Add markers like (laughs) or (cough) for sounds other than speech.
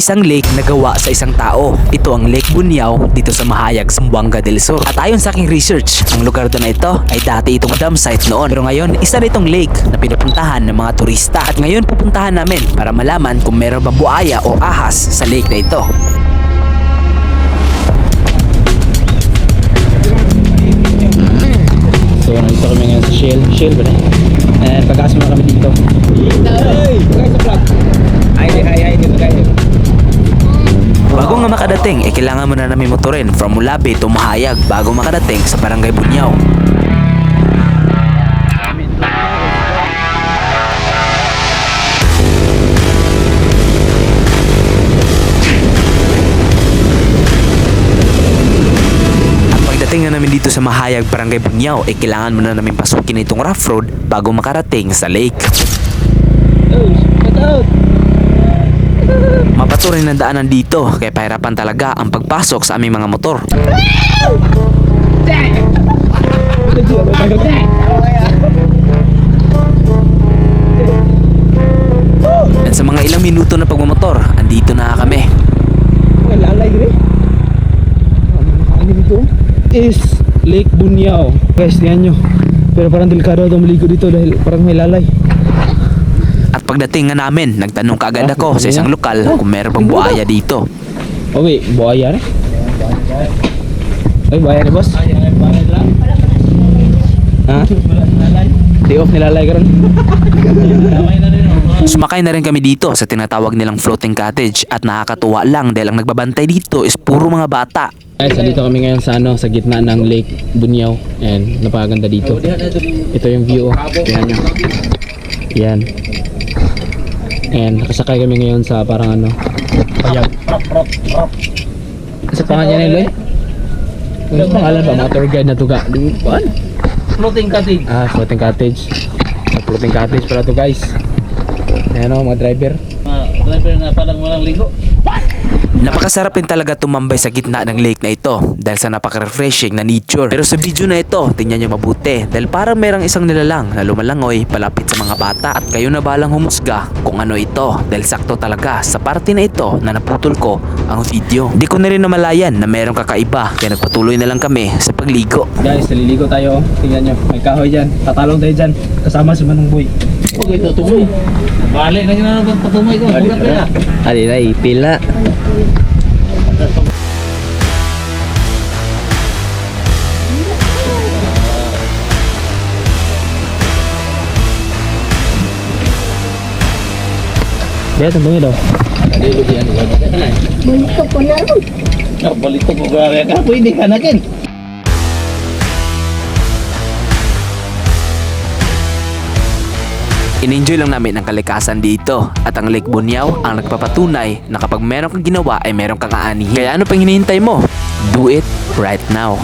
Isang lake na gawa sa isang tao. Ito ang Lake Bunyao dito sa Mahayag, Zamboanga del Sur. At ayon sa aking research, ang lugar na ito ay dati itong dam site noon. Pero ngayon, isa na itong lake na pinupuntahan ng mga turista. At ngayon pupuntahan namin para malaman kung meron bang buaya o ahas sa lake na ito. So, nandito kami ngayon sa Shell. Shell ba na? And pagkakas mo kami nga makadating, eh kailangan mo na namin motorin from Mulabe to Mahayag bago makadating sa Barangay Bunyao. At pagdating na namin dito sa Mahayag, Barangay Bunyao, eh kailangan mo na namin pasukin itong rough road bago makarating sa lake. Oh, out! Mabato rin ang daanan dito kaya pahirapan talaga ang pagpasok sa aming mga motor. At sa mga ilang minuto na pagmamotor, andito na kami. Lalay rin. Ano dito? Is Lake Bunyao. Guys, diyan nyo. Pero parang delikado daw maligo dito dahil parang may lalay. At pagdating nga namin, nagtanong kaagad ako sa isang lokal kung meron bang buhaya dito. Oh wait, buhaya na? Ay, buhaya na boss? Ha? Day off nilalay ka ron? (laughs) (laughs) Sumakay na rin kami dito sa tinatawag nilang floating cottage at nakakatuwa lang dahil ang nagbabantay dito is puro mga bata. Guys, dito kami ngayon sa ano, sa gitna ng Lake Bunyao and napakaganda dito. Ito yung view. oh. Tingnan nyo. Yan. And nakasakay kami ngayon sa parang ano, payag. Sa pangalan niya Eloy? Ano sa pangalan ba? Mga tour guide na tuga. Ano? Floating cottage. Ah, floating cottage. Sa floating cottage pala to guys. Ayan o, mga driver. Mga driver na parang walang ligo. Napakasarap rin talaga tumambay sa gitna ng lake na ito dahil sa napaka-refreshing na nature. Pero sa video na ito, tingnan nyo mabuti dahil parang merang isang nilalang na lumalangoy palapit sa mga bata at kayo na balang humusga kung ano ito dahil sakto talaga sa parte na ito na naputol ko ang video. Di ko na rin namalayan na merong kakaiba kaya nagpatuloy na lang kami sa pagligo. Guys, naliligo tayo. oh. Tingnan nyo, may kahoy dyan. Tatalong tayo dyan. Kasama si Manong Boy. Huwag ito tumoy. Balik na yun na naman patumoy ko. Huwag na. na. Ali na, pila. Lihat untungnya daw. Ligo di ano. Bunto ko na ron. Ah, Balik ko ba ka? Pwede ka In-enjoy lang namin ang kalikasan dito at ang Lake Bunyao ang nagpapatunay na kapag meron kang ginawa ay meron kang aanihin. Kaya ano pang hinihintay mo? Do it right now.